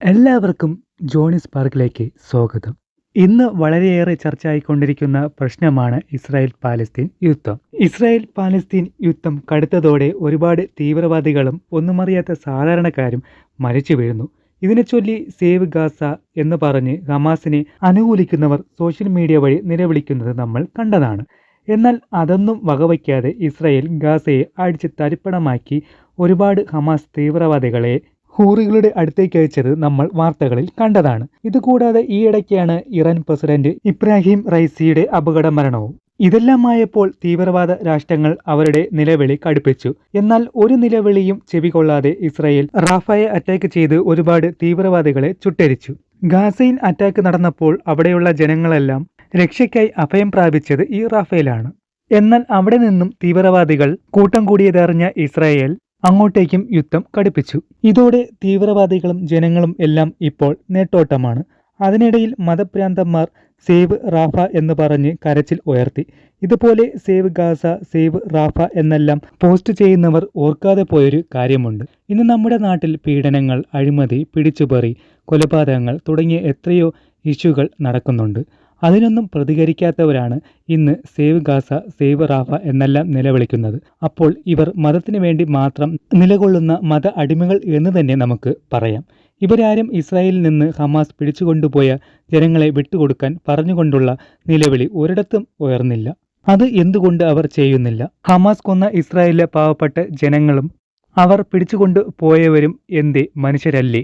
എല്ലാവർക്കും ജോണിസ് പാർക്കിലേക്ക് സ്വാഗതം. ഇന്ന് വളരെയേറെ ചർച്ചയായിക്കൊണ്ടിരിക്കുന്ന പ്രശ്നമാണ് ഇസ്രായേൽ പാലസ്തീൻ യുദ്ധം. ഇസ്രായേൽ പാലസ്തീൻ യുദ്ധം കടുത്തതോടെ ഒരുപാട് തീവ്രവാദികളും ഒന്നുമറിയാത്ത സാധാരണക്കാരും മരിച്ചു വീഴുന്നു. ഇതിനെ ചൊല്ലി സേവ് ഗാസ എന്ന് പറഞ്ഞ് ഹമാസിനെ അനുകൂലിക്കുന്നവർ സോഷ്യൽ മീഡിയ വഴി നിലവിളിക്കുന്നത് നമ്മൾ കണ്ടതാണ്. എന്നാൽ അതൊന്നും വകവയ്ക്കാതെ ഇസ്രായേൽ ഗാസയെ അടിച്ച് തരിപ്പണമാക്കി ഒരുപാട് ഹമാസ് തീവ്രവാദികളെ ഹൂറികളുടെ അടുത്തേക്ക് അയച്ചത് നമ്മൾ വാർത്തകളിൽ കണ്ടതാണ്. ഇതുകൂടാതെ ഈയിടയ്ക്കാണ് ഇറാൻ പ്രസിഡന്റ് ഇബ്രാഹിം റൈസിയുടെ അപകട മരണവും. ഇതെല്ലാമായപ്പോൾ തീവ്രവാദ രാഷ്ട്രങ്ങൾ അവരുടെ നിലവിളി കടുപ്പിച്ചു. എന്നാൽ ഒരു നിലവിളിയും ചെവികൊള്ളാതെ ഇസ്രായേൽ റാഫയെ അറ്റാക്ക് ചെയ്ത് ഒരുപാട് തീവ്രവാദികളെ ചുട്ടരിച്ചു. ഗാസയിൽ അറ്റാക്ക് നടന്നപ്പോൾ അവിടെയുള്ള ജനങ്ങളെല്ലാം രക്ഷയ്ക്കായി അഭയം പ്രാപിച്ചത് ഈ റാഫേലാണ്. എന്നാൽ അവിടെ നിന്നും തീവ്രവാദികൾ കൂട്ടം കൂടിയതറിഞ്ഞ ഇസ്രായേൽ അങ്ങോട്ടേക്കും യുദ്ധം കടുപ്പിച്ചു. ഇതോടെ തീവ്രവാദികളും ജനങ്ങളും എല്ലാം ഇപ്പോൾ നേട്ടോട്ടമാണ്. അതിനിടയിൽ മതഭ്രാന്തന്മാർ സേവ് റാഫ എന്ന് പറഞ്ഞ് കരച്ചിൽ ഉയർത്തി. ഇതുപോലെ സേവ് ഗാസ സേവ് റാഫ എന്നെല്ലാം പോസ്റ്റ് ചെയ്യുന്നവർ ഓർക്കാതെ പോയൊരു കാര്യമുണ്ട്. ഇന്ന് നമ്മുടെ നാട്ടിൽ പീഡനങ്ങൾ അഴിമതി പിടിച്ചുപറി കൊലപാതകങ്ങൾ തുടങ്ങിയ എത്രയോ ഇഷ്യൂകൾ നടക്കുന്നുണ്ട്. അതിനൊന്നും പ്രതികരിക്കാത്തവരാണ് ഇന്ന് സേവ് ഗാസ സേവ് റാഫ എന്നെല്ലാം നിലവിളിക്കുന്നത്. അപ്പോൾ ഇവർ മതത്തിന് വേണ്ടി മാത്രം നിലകൊള്ളുന്ന മത അടിമകൾ എന്ന് തന്നെ നമുക്ക് പറയാം. ഇവരാരും ഇസ്രായേലിൽ നിന്ന് ഹമാസ് പിടിച്ചുകൊണ്ടുപോയ ജനങ്ങളെ വിട്ടുകൊടുക്കാൻ പറഞ്ഞുകൊണ്ടുള്ള നിലവിളി ഒരിടത്തും ഉയർന്നില്ല. അത് എന്തുകൊണ്ട് അവർ ചെയ്യുന്നില്ല? ഹമാസ് കൊന്ന ഇസ്രായേലിലെ പാവപ്പെട്ട ജനങ്ങളും അവർ പിടിച്ചുകൊണ്ട് പോയവരും എന്തേ മനുഷ്യരല്ലേ?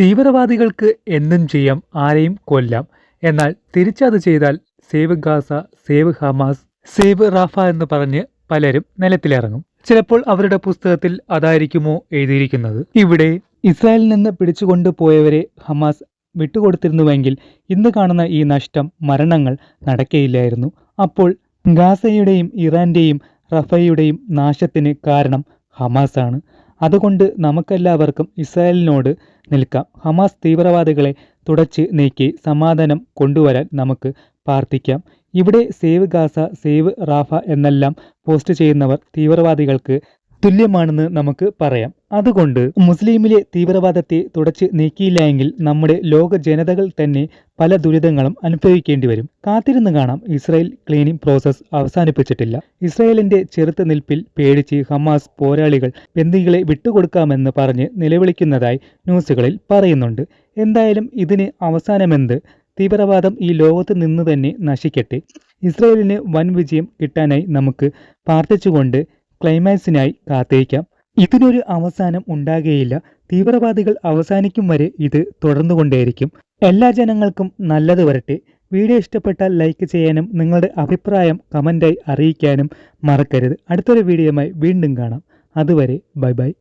തീവ്രവാദികൾക്ക് എന്തും ചെയ്യാം ആരെയും കൊല്ലാം. എന്നാൽ തിരിച്ചത് ചെയ്താൽ save Gaza save Hamas save Rafah എന്ന് പറഞ്ഞ് പലരും നിലത്തിലിറങ്ങും. ചിലപ്പോൾ അവരുടെ പുസ്തകത്തിൽ അതായിരിക്കുമോ എഴുതിയിരിക്കുന്നത്. ഇവിടെ ഇസ്രായേലിൽ നിന്ന് പിടിച്ചുകൊണ്ടുപോയവരെ ഹമാസ് വിട്ടുകൊടുത്തിരുന്നുവെങ്കിൽ ഇന്ന് കാണുന്ന ഈ നഷ്ടം മരണങ്ങൾ നടക്കയില്ലായിരുന്നു. അപ്പോൾ ഗാസയുടെയും ഇറാന്റെയും റഫയുടെയും നാശത്തിന് കാരണം ഹമാസാണ്. അതുകൊണ്ട് നമുക്കെല്ലാവർക്കും ഇസ്രായേലിനോട് നിൽക്കാം. ഹമാസ് തീവ്രവാദികളെ തുടച്ച് നീക്കി സമാധാനം കൊണ്ടുവരാൻ നമുക്ക് പ്രാർത്ഥിക്കാം. ഇവിടെ സേവ് ഗാസ സേവ് റാഫ എന്നെല്ലാം പോസ്റ്റ് ചെയ്യുന്നവർ തീവ്രവാദികൾക്ക് തുല്യമാണെന്ന് നമുക്ക് പറയാം. അതുകൊണ്ട് മുസ്ലിമിലെ തീവ്രവാദത്തെ തുടച്ച് നീക്കിയില്ല എങ്കിൽ നമ്മുടെ ലോക ജനതകൾ തന്നെ പല ദുരിതങ്ങളും അനുഭവിക്കേണ്ടി വരും. കാത്തിരുന്ന് കാണാം. ഇസ്രായേൽ ക്ലീനിംഗ് പ്രോസസ് അവസാനിപ്പിച്ചിട്ടില്ല. ഇസ്രായേലിന്റെ ചെറുത്തുനിൽപ്പിൽ പേടിച്ച് ഹമാസ് പോരാളികൾ ബന്ദികളെ വിട്ടുകൊടുക്കാമെന്ന് പറഞ്ഞ് നിലവിളിക്കുന്നതായി ന്യൂസുകളിൽ പറയുന്നുണ്ട്. എന്തായാലും ഇതിന് അവസാനമെന്ത്? തീവ്രവാദം ഈ ലോകത്ത് നിന്ന് തന്നെ നശിക്കട്ടെ. ഇസ്രായേലിന് വൻ വിജയം കിട്ടാനായി നമുക്ക് പ്രാർത്ഥിച്ചുകൊണ്ട് ക്ലൈമാക്സിനായി കാത്തിരിക്കാം. ഇതിനൊരു അവസാനം ഉണ്ടാകുകയില്ല തീവ്രവാദികൾ അവസാനിക്കും വരെ ഇത് തുടർന്നുകൊണ്ടേയിരിക്കും. എല്ലാ ജനങ്ങൾക്കും നല്ലത് വരട്ടെ. വീഡിയോ ഇഷ്ടപ്പെട്ടാൽ ലൈക്ക് ചെയ്യാനും നിങ്ങളുടെ അഭിപ്രായം കമന്റായി അറിയിക്കാനും മറക്കരുത്. അടുത്തൊരു വീഡിയോയുമായി വീണ്ടും കാണാം. അതുവരെ ബൈ ബൈ.